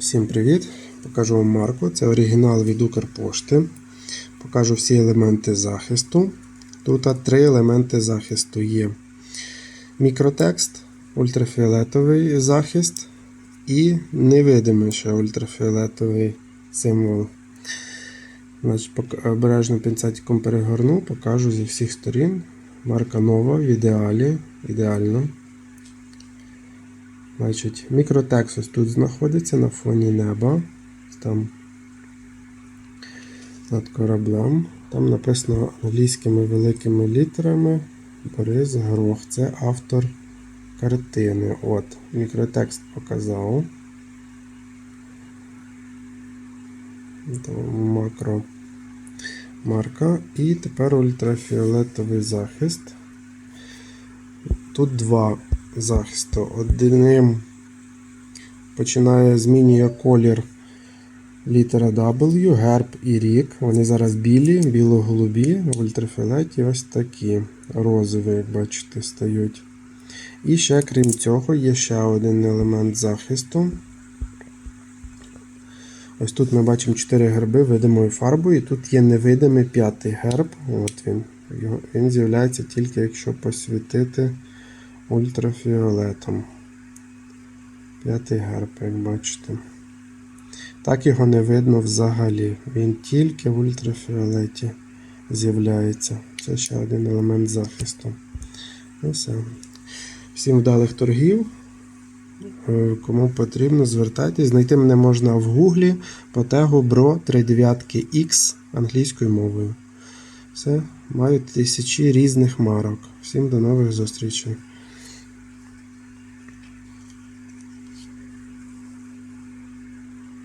Всім привіт! Покажу вам марку. Це оригінал від Укрпошти. Покажу всі елементи захисту. Тут три елементи захисту є: мікротекст, ультрафіолетовий захист і невидимий ще ультрафіолетовий символ. Обережно пінцетиком перегорну, покажу зі всіх сторін. Марка нова в ідеалі. Ідеально. Значить, мікротекст ось тут знаходиться на фоні неба. Там над кораблем. Там написано англійськими великими літерами Борис Грох. Це автор картини. От, мікротекст показав. Макро марка. І тепер ультрафіолетовий захист. Тут два захисту. Одним починає змінює колір літера W, герб і рік. Вони зараз білі, біло-голубі, в ультрафіолеті ось такі розові, як бачите, стають. І ще, крім цього, є ще один елемент захисту. Ось тут ми бачимо 4 герби видимою фарбою, і тут є невидимий п'ятий герб. От він. Він з'являється тільки якщо посвітити ультрафіолетом. П'ятий герб, як бачите. Так його не видно взагалі. Він тільки в ультрафіолеті з'являється. Це ще один елемент захисту. І все. Всім вдалих торгів. Е, Кому потрібно, звертайтесь. Знайти мене можна в гуглі по тегу Bro 39 X англійською мовою. Все, маю тисячі різних марок. Всім до нових зустрічей.